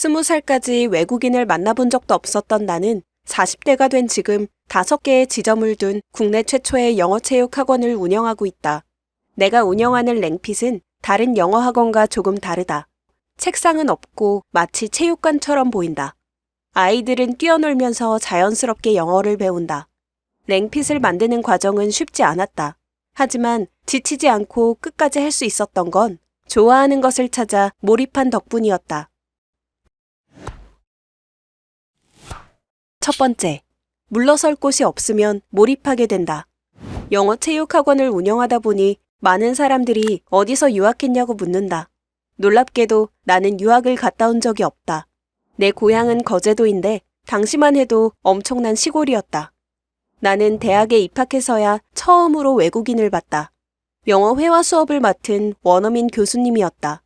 스무 살까지 외국인을 만나본 적도 없었던 나는 40대가 된 지금 다섯 개의 지점을 둔 국내 최초의 영어 체육 학원을 운영하고 있다. 내가 운영하는 랭핏은 다른 영어 학원과 조금 다르다. 책상은 없고 마치 체육관처럼 보인다. 아이들은 뛰어놀면서 자연스럽게 영어를 배운다. 랭핏을 만드는 과정은 쉽지 않았다. 하지만 지치지 않고 끝까지 할 수 있었던 건 좋아하는 것을 찾아 몰입한 덕분이었다. 첫 번째, 물러설 곳이 없으면 몰입하게 된다. 영어 체육 학원을 운영하다 보니 많은 사람들이 어디서 유학했냐고 묻는다. 놀랍게도 나는 유학을 갔다 온 적이 없다. 내 고향은 거제도인데 당시만 해도 엄청난 시골이었다. 나는 대학에 입학해서야 처음으로 외국인을 봤다. 영어 회화 수업을 맡은 원어민 교수님이었다.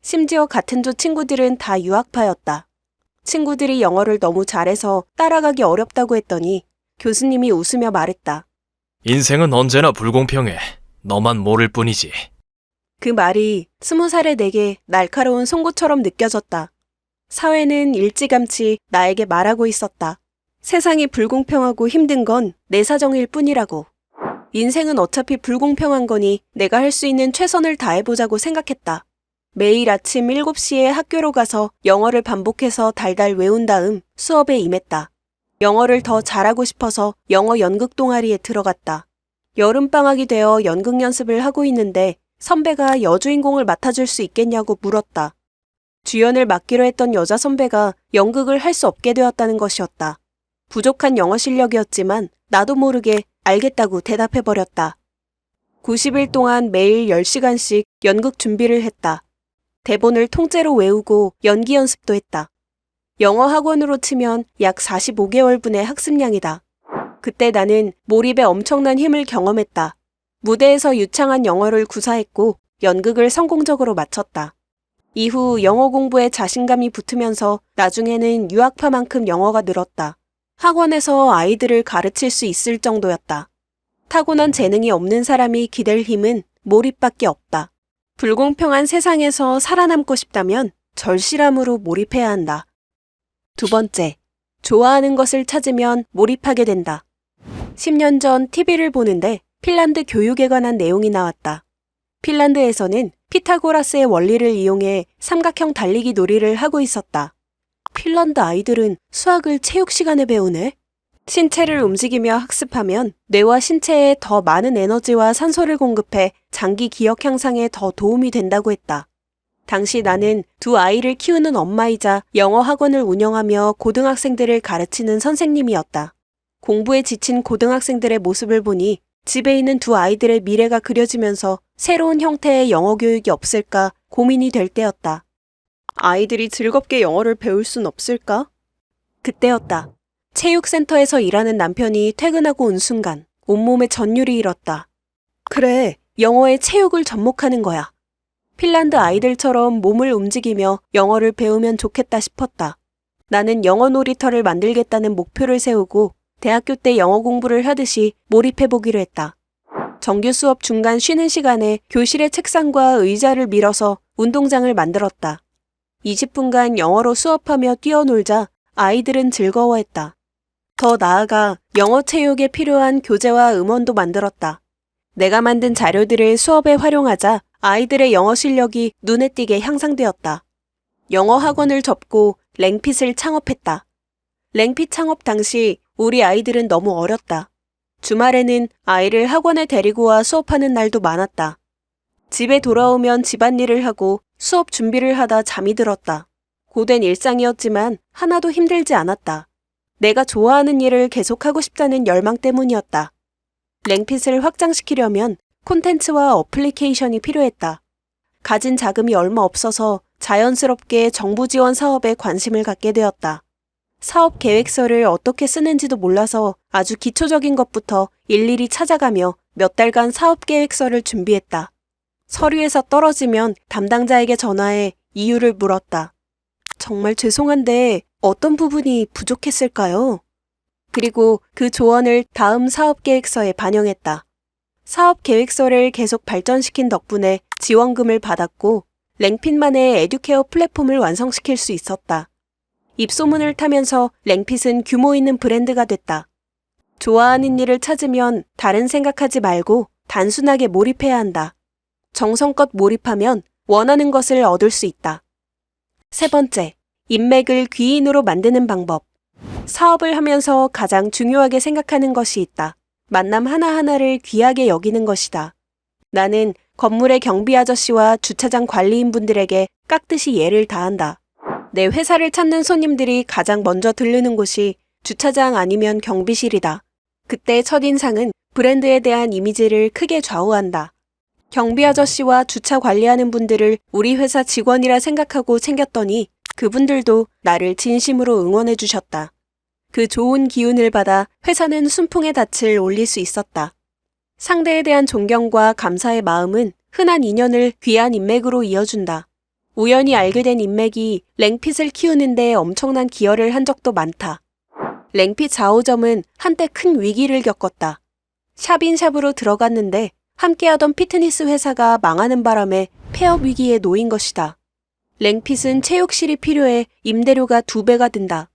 심지어 같은 조 친구들은 다 유학파였다. 친구들이 영어를 너무 잘해서 따라가기 어렵다고 했더니 교수님이 웃으며 말했다. 인생은 언제나 불공평해. 너만 모를 뿐이지. 그 말이 스무 살의 내게 날카로운 송곳처럼 느껴졌다. 사회는 일찌감치 나에게 말하고 있었다. 세상이 불공평하고 힘든 건 내 사정일 뿐이라고. 인생은 어차피 불공평한 거니 내가 할 수 있는 최선을 다해보자고 생각했다. 매일 아침 7시에 학교로 가서 영어를 반복해서 달달 외운 다음 수업에 임했다. 영어를 더 잘하고 싶어서 영어 연극 동아리에 들어갔다. 여름방학이 되어 연극 연습을 하고 있는데 선배가 여주인공을 맡아줄 수 있겠냐고 물었다. 주연을 맡기로 했던 여자 선배가 연극을 할 수 없게 되었다는 것이었다. 부족한 영어 실력이었지만 나도 모르게 알겠다고 대답해버렸다. 90일 동안 매일 10시간씩 연극 준비를 했다. 대본을 통째로 외우고 연기 연습도 했다. 영어 학원으로 치면 약 45개월분의 학습량이다. 그때 나는 몰입에 엄청난 힘을 경험했다. 무대에서 유창한 영어를 구사했고 연극을 성공적으로 마쳤다. 이후 영어 공부에 자신감이 붙으면서 나중에는 유학파만큼 영어가 늘었다. 학원에서 아이들을 가르칠 수 있을 정도였다. 타고난 재능이 없는 사람이 기댈 힘은 몰입밖에 없다. 불공평한 세상에서 살아남고 싶다면 절실함으로 몰입해야 한다. 두 번째, 좋아하는 것을 찾으면 몰입하게 된다. 10년 전 TV를 보는데 핀란드 교육에 관한 내용이 나왔다. 핀란드에서는 피타고라스의 원리를 이용해 삼각형 달리기 놀이를 하고 있었다. 핀란드 아이들은 수학을 체육 시간에 배우네? 신체를 움직이며 학습하면 뇌와 신체에 더 많은 에너지와 산소를 공급해 장기 기억 향상에 더 도움이 된다고 했다. 당시 나는 두 아이를 키우는 엄마이자 영어 학원을 운영하며 고등학생들을 가르치는 선생님이었다. 공부에 지친 고등학생들의 모습을 보니 집에 있는 두 아이들의 미래가 그려지면서 새로운 형태의 영어 교육이 없을까 고민이 될 때였다. 아이들이 즐겁게 영어를 배울 순 없을까? 그때였다. 체육센터에서 일하는 남편이 퇴근하고 온 순간 온몸에 전율이 일었다. 그래, 영어에 체육을 접목하는 거야. 핀란드 아이들처럼 몸을 움직이며 영어를 배우면 좋겠다 싶었다. 나는 영어 놀이터를 만들겠다는 목표를 세우고 대학교 때 영어 공부를 하듯이 몰입해보기로 했다. 정규 수업 중간 쉬는 시간에 교실의 책상과 의자를 밀어서 운동장을 만들었다. 20분간 영어로 수업하며 뛰어놀자 아이들은 즐거워했다. 더 나아가 영어 체육에 필요한 교재와 음원도 만들었다. 내가 만든 자료들을 수업에 활용하자 아이들의 영어 실력이 눈에 띄게 향상되었다. 영어 학원을 접고 랭핏을 창업했다. 랭핏 창업 당시 우리 아이들은 너무 어렸다. 주말에는 아이를 학원에 데리고 와 수업하는 날도 많았다. 집에 돌아오면 집안일을 하고 수업 준비를 하다 잠이 들었다. 고된 일상이었지만 하나도 힘들지 않았다. 내가 좋아하는 일을 계속하고 싶다는 열망 때문이었다. 랭핏을 확장시키려면 콘텐츠와 어플리케이션이 필요했다. 가진 자금이 얼마 없어서 자연스럽게 정부 지원 사업에 관심을 갖게 되었다. 사업 계획서를 어떻게 쓰는지도 몰라서 아주 기초적인 것부터 일일이 찾아가며 몇 달간 사업 계획서를 준비했다. 서류에서 떨어지면 담당자에게 전화해 이유를 물었다. 정말 죄송한데 어떤 부분이 부족했을까요? 그리고 그 조언을 다음 사업 계획서에 반영했다. 사업 계획서를 계속 발전시킨 덕분에 지원금을 받았고 랭핏만의 에듀케어 플랫폼을 완성시킬 수 있었다. 입소문을 타면서 랭핏은 규모 있는 브랜드가 됐다. 좋아하는 일을 찾으면 다른 생각하지 말고 단순하게 몰입해야 한다. 정성껏 몰입하면 원하는 것을 얻을 수 있다. 세 번째, 인맥을 귀인으로 만드는 방법. 사업을 하면서 가장 중요하게 생각하는 것이 있다. 만남 하나하나를 귀하게 여기는 것이다. 나는 건물의 경비 아저씨와 주차장 관리인분들에게 깍듯이 예를 다한다. 내 회사를 찾는 손님들이 가장 먼저 들르는 곳이 주차장 아니면 경비실이다. 그때 첫인상은 브랜드에 대한 이미지를 크게 좌우한다. 경비 아저씨와 주차 관리하는 분들을 우리 회사 직원이라 생각하고 챙겼더니 그분들도 나를 진심으로 응원해 주셨다. 그 좋은 기운을 받아 회사는 순풍의 닻을 올릴 수 있었다. 상대에 대한 존경과 감사의 마음은 흔한 인연을 귀한 인맥으로 이어준다. 우연히 알게 된 인맥이 랭핏을 키우는데 엄청난 기여를 한 적도 많다. 랭핏 4호점은 한때 큰 위기를 겪었다. 샵인샵으로 들어갔는데 함께하던 피트니스 회사가 망하는 바람에 폐업 위기에 놓인 것이다. 랭핏은 체육실이 필요해 임대료가 두 배가 든다.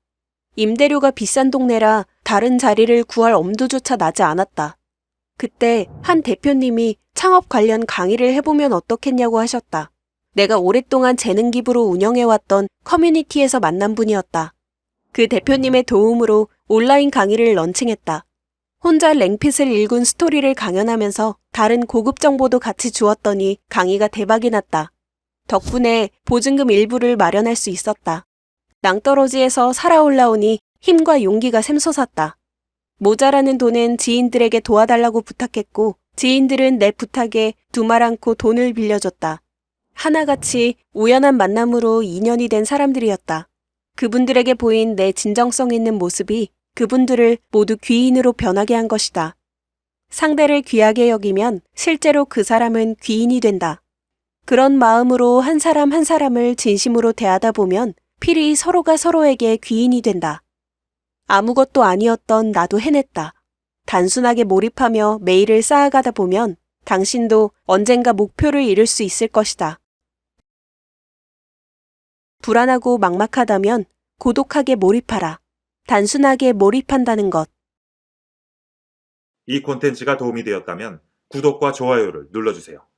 임대료가 비싼 동네라 다른 자리를 구할 엄두조차 나지 않았다. 그때 한 대표님이 창업 관련 강의를 해보면 어떻겠냐고 하셨다. 내가 오랫동안 재능 기부로 운영해왔던 커뮤니티에서 만난 분이었다. 그 대표님의 도움으로 온라인 강의를 런칭했다. 혼자 랭핏을 읽은 스토리를 강연하면서 다른 고급 정보도 같이 주었더니 강의가 대박이 났다. 덕분에 보증금 일부를 마련할 수 있었다. 낭떠러지에서 살아 올라오니 힘과 용기가 샘솟았다. 모자라는 돈은 지인들에게 도와달라고 부탁했고 지인들은 내 부탁에 두말 않고 돈을 빌려줬다. 하나같이 우연한 만남으로 인연이 된 사람들이었다. 그분들에게 보인 내 진정성 있는 모습이 그분들을 모두 귀인으로 변하게 한 것이다. 상대를 귀하게 여기면 실제로 그 사람은 귀인이 된다. 그런 마음으로 한 사람 한 사람을 진심으로 대하다 보면 필히 서로가 서로에게 귀인이 된다. 아무것도 아니었던 나도 해냈다. 단순하게 몰입하며 매일을 쌓아가다 보면 당신도 언젠가 목표를 이룰 수 있을 것이다. 불안하고 막막하다면 고독하게 몰입하라. 단순하게 몰입한다는 것. 이 콘텐츠가 도움이 되었다면 구독과 좋아요를 눌러주세요.